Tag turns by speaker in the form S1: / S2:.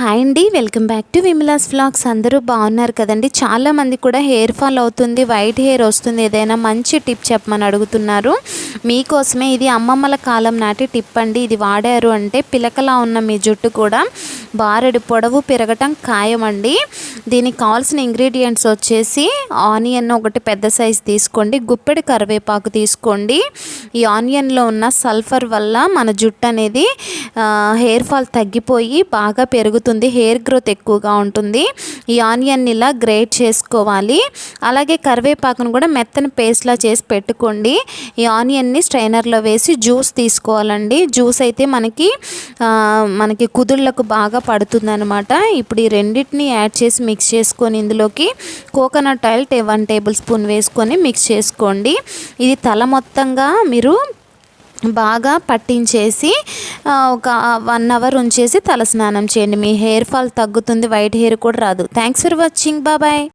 S1: Hi అండి welcome back to Vimala's vlogs అందరూ బాగున్నారు కదండి? చాలామంది కూడా హెయిర్ ఫాల్ అవుతుంది వైట్ హెయిర్ వస్తుంది. ఏదైనా మంచి టిప్ చెప్పమని అడుగుతున్నారు. మీకోసమే ఇది అమ్మమ్మల కాలం నాటి టిప్ అండి. ఇది వాడారు అంటే పిలకలా ఉన్న మీ జుట్టు కూడా బారెడు పొడవు పెరగటం ఖాయమండి. దీనికి కావాల్సిన ఇంగ్రీడియంట్స్ వచ్చేసి ఆనియన్ ఒకటి పెద్ద సైజు తీసుకోండి. గుప్పెడి కరివేపాకు తీసుకోండి. ఈ ఆనియన్లో ఉన్న సల్ఫర్ వల్ల మన జుట్టు అనేది హెయిర్ ఫాల్ తగ్గిపోయి బాగా పెరుగుతుంది. హెయిర్ గ్రోత్ ఎక్కువగా ఉంటుంది. ఈ ఆనియన్ ఇలా గ్రేట్ చేసుకోవాలి. అలాగే కరివేపాకును కూడా మెత్తని పేస్ట్లా చేసి పెట్టుకోండి. ఈ ఆనియన్ని స్ట్రైనర్లో వేసి జ్యూస్ తీసుకోవాలండి. జ్యూస్ అయితే మనకి మనకి కుదుళ్ళకు బాగా పడుతుందనమాట ఇప్పుడు ఈ రెండింటిని యాడ్ చేసి మిక్స్ చేసుకొని ఇందులోకి coconut oil one tablespoon వేసుకొని మిక్స్ చేసుకోండి. ఇది తల మొత్తంగా మీరు బాగా పట్టించేసి ఒక వన్ అవర్ ఉంచేసి తలస్నానం చేయండి. మీ హెయిర్ ఫాల్ తగ్గుతుంది వైట్ హెయిర్ కూడా రాదు. థ్యాంక్స్ ఫర్ వాచింగ్ బాబాయ్